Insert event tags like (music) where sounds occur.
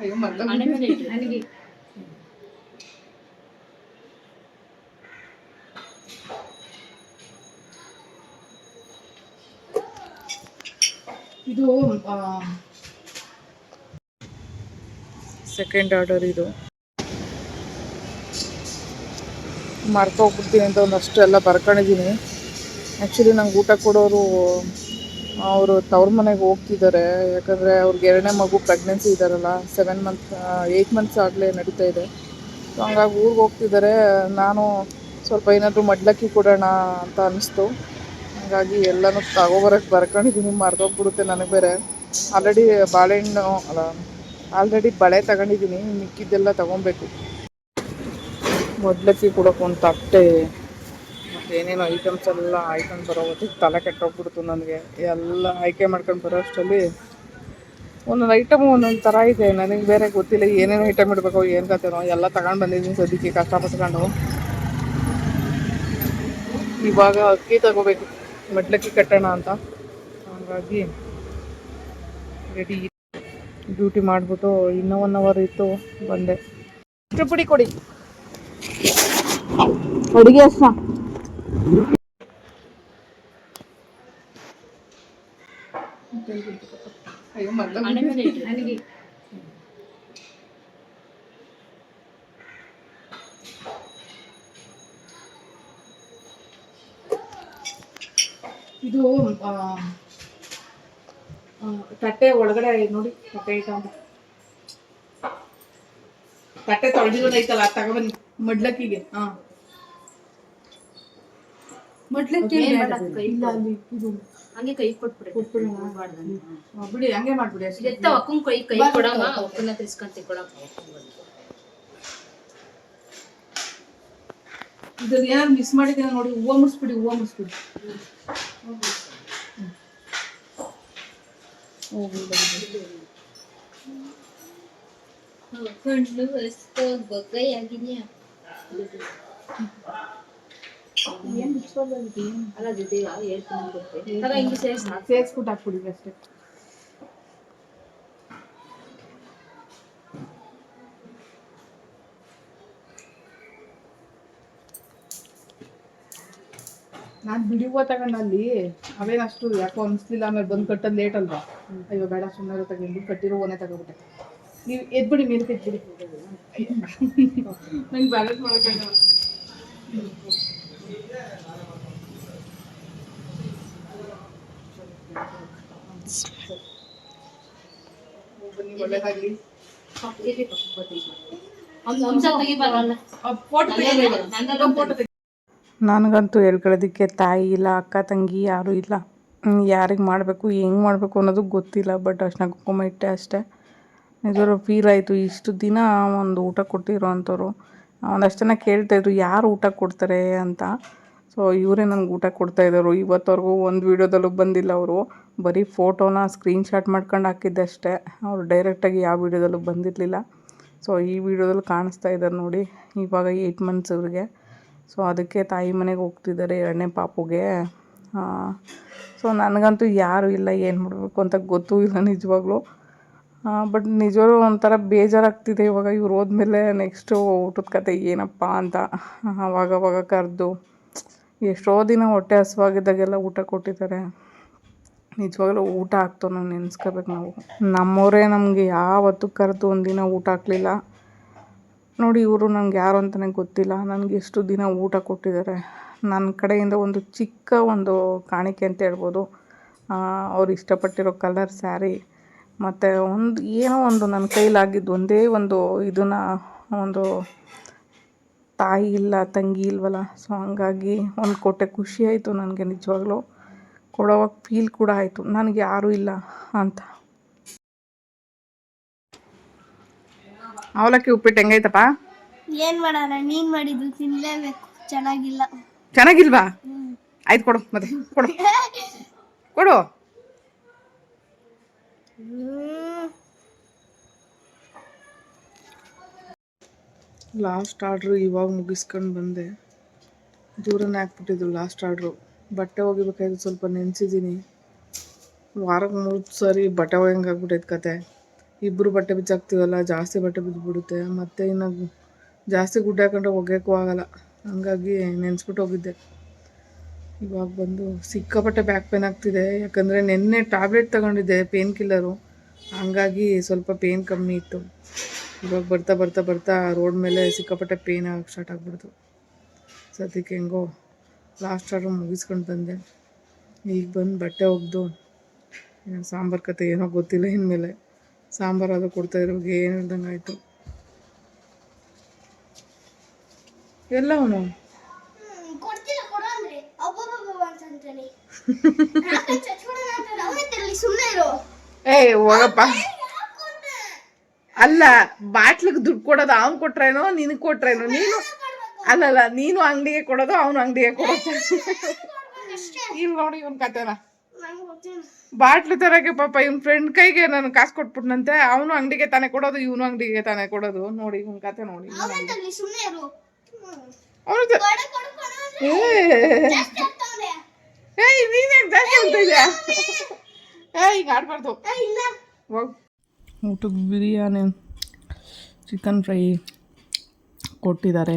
ಅಯ್ಯೋ ನನಗೆ. ಇದು ಸೆಕೆಂಡ್ ಆರ್ಡರ್ ಇದು. ಮರ್ತೋಗ್ಬಿಡ್ತೀನಿ ಅಂತ ಒಂದಷ್ಟು ಎಲ್ಲ ಬರ್ಕೊಂಡಿದ್ದೀನಿ. ಆ್ಯಕ್ಚುಲಿ ನಂಗೆ ಊಟ ಕೊಡೋರು ಅವರು ತವ್ರ ಮನೆಗೆ ಹೋಗ್ತಿದ್ದಾರೆ ಯಾಕಂದರೆ ಅವ್ರಿಗೆ ಎರಡನೇ ಮಗು ಪ್ರೆಗ್ನೆನ್ಸಿ ಇದ್ದಾರಲ್ಲ ಸೆವೆನ್ ಮಂತ್ ಏಯ್ಟ್ ಮಂತ್ಸ್ ಆಗಲೇ ನಡೀತಾ ಇದೆ. ಸೊ ಹಂಗಾಗಿ ಊರಿಗೆ ಹೋಗ್ತಿದ್ದಾರೆ ನಾನು ಸ್ವಲ್ಪ ಏನಾದರೂ ಮಡ್ಲಕ್ಕಿ ಕೊಡೋಣ ಅಂತ ಅನ್ನಿಸ್ತು ಹಾಗಾಗಿ ಎಲ್ಲನೂ ತಗೋಬರಕ್ಕೆ ಬರ್ಕೊಂಡಿದ್ದೀನಿ ಮರ್ತೋಗ್ಬಿಡುತ್ತೆ ನನಗೆ ಬೇರೆ. ಆಲ್ರೆಡಿ ಬಾಳೆಹಣ್ಣು, ಅಲ್ಲ ಆಲ್ರೆಡಿ ಬಳೆ ತಗೊಂಡಿದ್ದೀನಿ ಮಿಕ್ಕಿದ್ದೆಲ್ಲ ತಗೊಬೇಕು. ಮೊದ್ಲಕ್ಕಿ ಕೊಡೋಕೆ ಒಂದು ತಟ್ಟೆ. ಏನೇನೋ ಐಟಮ್ಸ್ ಎಲ್ಲ ಐಟಮ್ ಬರೋ ಹೊತ್ತಿಗೆ ತಲೆ ಕೆಟ್ಟೋಗ್ಬಿಡ್ತು ನನಗೆ. ಎಲ್ಲ ಆಯ್ಕೆ ಮಾಡ್ಕೊಂಡು ಬರೋ ಅಷ್ಟರಲ್ಲಿ ಒಂದೊಂದು ಐಟಮ್ ಒಂದೊಂದು ಥರ ಇದೆ. ನನಗೆ ಬೇರೆ ಗೊತ್ತಿಲ್ಲ ಏನೇನು ಐಟಮ್ ಇಡಬೇಕು, ಏನು ಕತೆನೋ ಎಲ್ಲ ತಗೊಂಡು ಬಂದಿದ್ದೀನಿ ಸದ್ಯಕ್ಕೆ ಕಷ್ಟಪಟ್ಕೊಂಡು ಇವಾಗ ಅಕ್ಕಿ ತಗೋಬೇಕು, ಮೆಟ್ಲಕ್ಕಿ ಕಟ್ಟೋಣ ಅಂತ. ಹಾಗಾಗಿ ರೆಡಿ ಡ್ಯೂಟಿ ಮಾಡಿಬಿಟ್ಟು ಇನ್ನೂ ಒನ್ ಅವರ್ ಇತ್ತು, ಬಂದೆ. ಇಷ್ಟು ಪುಡಿ ಕೊಡಿ. ಅಡುಗೆ ಅಷ್ಟ. ಇದು ತಟ್ಟೆ ಒಳಗಡೆ ನೋಡಿ ತಟ್ಟೆ ಐತ ತಟ್ಟೆ ತೊಳೆದಿರೋದೈತಲ್ಲ ತಗೊಬನ್ನಿ ಮಡ್ಲಕ್ಕಿಗೆ ಹಾ. ಮಡ್ಲಕ್ಕಿ ಕೈ ಇಲ್ಲ ಅಲ್ಲಿ ಇದು ಹಂಗೆ ಕೈ ಕೊಟ್ಬಿಡಿ. ಬಿಡಿ ಹಂಗೆ ಮಾಡ್ಬಿಡಿ ಅಷ್ಟೇ ಎತ್ತ ಅಕ್ಕನ ಕೈ ಕೈ ಕೊಡಮ್ಮ ಅಕ್ಕನ ತಿರ್ಸ್ಕೊಂತಿ ಕೊಡಮ್ಮ ಇದು ಏನಾದ್ರು ಮಿಸ್ ಮಾಡಿದ್ರೆ ನೋಡಿ ಹೂವು ಮುಡಿಸ್ಬಿಡಿ ಹೂವು ಮುಡಿಸ್ಬಿಡಿ ಕಣ್ಣು ಆಗಿದ್ಯಾ ಅಲ್ಲ ಜೊತೆಗ ನಾನು ಬಿಡಿ ಹೂವು ತಗೊಂಡು ಅಲ್ಲಿ ಅವೇನಷ್ಟು ಯಾಕೋ ಅನಿಸ್ಲಿಲ್ಲ ಆಮೇಲೆ ಬಂದು ಕಟ್ಟೋದು ಲೇಟ್ ಅಲ್ವಾ? ಅಯ್ಯೋ, ಬೇಡ ಸುಮ್ಮನೆ ತಗೊಂಡು ಕಟ್ಟಿರೋ ಓನೆ ತಗೋಬಿಟ್ಟೆ. ನೀವು ಎದ್ಬಿಡಿ, ಮೇಲೆ ಎದ್ಬಿಡಿ ನಂಗೆ ಬ್ಯಾಲೆನ್ಸ್ ಮಾಡೋಕ್ಕಾಗಲ್ಲ ನನಗಂತೂ ಹೇಳ್ಕೊಳ್ಳೋದಕ್ಕೆ ತಾಯಿ ಇಲ್ಲ, ಅಕ್ಕ, ತಂಗಿ ಯಾರು ಇಲ್ಲ. ಯಾರಿಗೆ ಮಾಡಬೇಕು, ಹೆಂಗೆ ಮಾಡಬೇಕು ಅನ್ನೋದು ಗೊತ್ತಿಲ್ಲ ಬಟ್ ಅಷ್ಟನ್ನ ಕುಂಕುಮ ಇಟ್ಟೆ ಅಷ್ಟೇ. ನಿಜವಾಗ್ಲೂ ಫೀಲ್ ಆಯಿತು. ಇಷ್ಟು ದಿನ ಒಂದು ಊಟ ಕೊಟ್ಟಿರೋ ಅಂಥವ್ರು, ಒಂದಷ್ಟು ಜನ ಕೇಳ್ತಾಯಿದ್ರು ಯಾರು ಊಟ ಕೊಡ್ತಾರೆ ಅಂತ. ಸೊ ಇವರೇ ನನಗೆ ಊಟ ಕೊಡ್ತಾ ಇದ್ದಾರೆ ಇವತ್ತವರೆಗೂ ಒಂದು ವೀಡಿಯೋದಲ್ಲೂ ಬಂದಿಲ್ಲ ಅವರು. ಬರೀ ಫೋಟೋನ ಸ್ಕ್ರೀನ್ಶಾಟ್ ಮಾಡ್ಕೊಂಡು ಹಾಕಿದ್ದಷ್ಟೇ ಅವರು ಡೈರೆಕ್ಟಾಗಿ ಯಾವ ವೀಡಿಯೋದಲ್ಲೂ ಬಂದಿರಲಿಲ್ಲ. ಸೊ ಈ ವಿಡಿಯೋದಲ್ಲಿ ಕಾಣಿಸ್ತಾ ಇದ್ದಾರೆ ನೋಡಿ. ಇವಾಗ ಏಯ್ಟ್ ಮಂತ್ಸ್ ಅವ್ರಿಗೆ ಸೊ ಅದಕ್ಕೆ ತಾಯಿ ಮನೆಗೆ ಹೋಗ್ತಿದ್ದಾರೆ ಎರಡನೇ ಪಾಪುಗೆ. ಸೊ ನನಗಂತೂ ಯಾರೂ ಇಲ್ಲ, ಏನು ಮಾಡಬೇಕು ಅಂತ ಗೊತ್ತೂ ಇಲ್ಲ ನಿಜವಾಗ್ಲೂ. ಬಟ್ ನಿಜವೂ ಒಂಥರ ಬೇಜಾರಾಗ್ತಿದೆ ಇವಾಗ. ಇವ್ರು ಹೋದ್ಮೇಲೆ ನೆಕ್ಸ್ಟು ಊಟದ ಕತೆ ಏನಪ್ಪ ಅಂತ. ಅವಾಗವಾಗ ಕರೆದು. ಎಷ್ಟೋ ದಿನ ಹೊಟ್ಟೆ ಹಸುವಾಗಿದ್ದಾಗೆಲ್ಲ ಊಟ ಕೊಟ್ಟಿದ್ದಾರೆ. ನಿಜವಾಗ್ಲೂ ಊಟ ಹಾಕ್ತು ನಾವು ನೆನೆಸ್ಕೋಬೇಕು ನಾವು. ನಮ್ಮವರೇ ನಮಗೆ ಯಾವತ್ತೂ ಕರೆದು ಒಂದಿನ ಊಟ ಹಾಕಲಿಲ್ಲ. ನೋಡಿ ಇವರು ನನಗೆ ಯಾರು ಅಂತಲೇ ಗೊತ್ತಿಲ್ಲ. ನನಗೆ ಎಷ್ಟು ದಿನ ಊಟ ಕೊಟ್ಟಿದ್ದಾರೆ. ನನ್ನ ಕಡೆಯಿಂದ ಒಂದು ಚಿಕ್ಕ ಒಂದು ಕಾಣಿಕೆ ಅಂತ ಹೇಳ್ಬೋದು. ಅವ್ರು ಇಷ್ಟಪಟ್ಟಿರೋ ಕಲರ್ ಸ್ಯಾರಿ, ಮತ್ತು ಒಂದು ಏನೋ ಒಂದು ನನ್ನ ಕೈಲಾಗಿದ್ದು ಒಂದೇ ಒಂದು ಇದನ್ನು, ಒಂದು ತಾಯಿ ಇಲ್ಲ ತಂಗಿ ಇಲ್ವಲ್ಲ? ಸೊ ಹಂಗಾಗಿ ಒಂದು ಕೊಟ್ಟೆ ಖುಷಿ ಆಯಿತು ನನಗೆ ನಿಜವಾಗ್ಲೂ. ಕೊಡೋವಾಗ ಫೀಲ್ ಕೂಡ ಆಯಿತು. ನನಗೆ ಯಾರೂ ಇಲ್ಲ ಅಂತ. ಅವಲಕ್ಕಿ ಉಪ್ಪಿಟ್ಟು ಹೆಂಗೈತಪ್ಪ? ಏನ್ ಮಾಡೋಣ? ನೀನ್ ಮಾಡಿದ್ದು ತಿನ್ಲೇಬೇಕು. ಚೆನ್ನಾಗಿಲ್ಲ. ಚೆನ್ನಾಗಿಲ್ವಾ? ಆಯ್ತು ಕೊಡು ಮತ್ತೆ. ಕೊಡು. ಕೊಡು. ಲಾಸ್ಟ್ ಆರ್ಡ್ರು ಇವಾಗ ಮುಗಿಸ್ಕೊಂಡು ಬಂದೆ. ದೂರನೇ ಹಾಕ್ಬಿಟ್ಟಿದ್ರು ಲಾಸ್ಟ್ ಆರ್ಡ್ರು ಬಟ್ಟೆ ಒಗಿಬೇಕಾಯ್ತು ಸ್ವಲ್ಪ ನೆನೆಸಿದ್ದೀನಿ ವಾರಕ್ಕೆ ಮೂರು ಸಾರಿ ಬಟ್ಟೆ ಒಗ್ಯಂಗೆ ಆಗ್ಬಿಟ್ಟೈತೆ ಕತೆ. ಇಬ್ಬರು ಬಟ್ಟೆ ಬಿಚ್ಚಾಕ್ತೀವಲ್ಲ, ಜಾಸ್ತಿ ಬಟ್ಟೆ ಬಿದ್ದುಬಿಡುತ್ತೆ ಮತ್ತು ಇನ್ನು ಜಾಸ್ತಿ ಗುಡ್ಡೆ ಹಾಕೊಂಡ್ರೆ ಒಗೆಯೋಕ್ಕೂ ಆಗಲ್ಲ. ಹಂಗಾಗಿ ನೆನೆಸ್ಬಿಟ್ಟು ಹೋಗಿದ್ದೆ ಇವಾಗ ಬಂದು ಸಿಕ್ಕಾಪಟ್ಟೆ ಬ್ಯಾಕ್ ಪೇನ್ ಆಗ್ತಿದೆ. ಯಾಕಂದರೆ ನಿನ್ನೆ ಟ್ಯಾಬ್ಲೆಟ್ ತಗೊಂಡಿದ್ದೆ ಪೇನ್ ಕಿಲ್ಲರು ಹಂಗಾಗಿ ಸ್ವಲ್ಪ ಪೇನ್ ಕಮ್ಮಿ ಇತ್ತು. ಇವಾಗ ಬರ್ತಾ ಬರ್ತಾ ಬರ್ತಾ ರೋಡ್ ಮೇಲೆ ಸಿಕ್ಕಾಪಟ್ಟೆ ಪೇನ್ ಆಗಕ್ಕೆ ಸ್ಟಾರ್ಟ್ ಆಗ್ಬಿಡ್ತು. ಸದ್ಯಕ್ಕೆ ಹೆಂಗೋ ಲಾಸ್ಟ್ ಆರ್ಡ್ರ್ ಮುಗಿಸ್ಕೊಂಡು ಬಂದೆ. ಈಗ ಬಂದು ಬಟ್ಟೆ ಒಗ್ದು ಏನೋ ಸಾಂಬಾರು ಕತೆ ಏನೋ ಗೊತ್ತಿಲ್ಲ ಇನ್ಮೇಲೆ. ಸಾಂಬಾರು ಅದು ಕೊಡ್ತಾ ಇರೋ ಏನು ಹೇಳ್ದಂಗೆ ಆಯಿತು. ಎಲ್ಲ ಅವನು? ಕೊಡ್ತಿಲ್ಲ ಕೊಡು (laughs) ಅಲ್ಲ ಬಾಟ್ಲಿಗೆ ದುಡ್ಡು ಕೊಡೋದು ಅವ್ನು ಕೊಟ್ರೇನೋ ನಿನಗೆ ಕೊಟ್ರೇನೋ ನೀನು ಅಲ್ಲಲ್ಲ ನೀನು ಅಂಗಡಿಗೆ ಕೊಡೋದು ಅವನು ಅಂಗಡಿಗೆ ಕೊಡೋದು. ಇಲ್ಲಿ ನೋಡಿ ಇವನ್ ಕತೆನ. ಬಾಟ್ಲು ತರಕ್ಕೆ ಪಾಪ ಇವ್ನ ಫ್ರೆಂಡ್ ಕೈಗೆ ನಾನು ಕಾಸು ಕೊಟ್ಬಿಟ್ನಂತೆ ಅವನು ಅಂಗಡಿಗೆ ತಾನೇ ಕೊಡೋದು ಇವನು ಅಂಗಡಿಗೆ ತಾನೇ ಕೊಡೋದು. ನೋಡಿ ಇವನ್ ಕತೆ ನೋಡಿ ಏಯ್ ನೀನೇ ಜಾಸ್ತಿ ಅಂತ ಇದೆಯಾ? ಏಯ್ ಈಗ ಆಡ್ಬಾರ್ದು. ಹೋಗ್. ಊಟಕ್ಕೆ ಬಿರಿಯಾನಿ ಚಿಕನ್ ಫ್ರೈ ಕೊಟ್ಟಿದ್ದಾರೆ.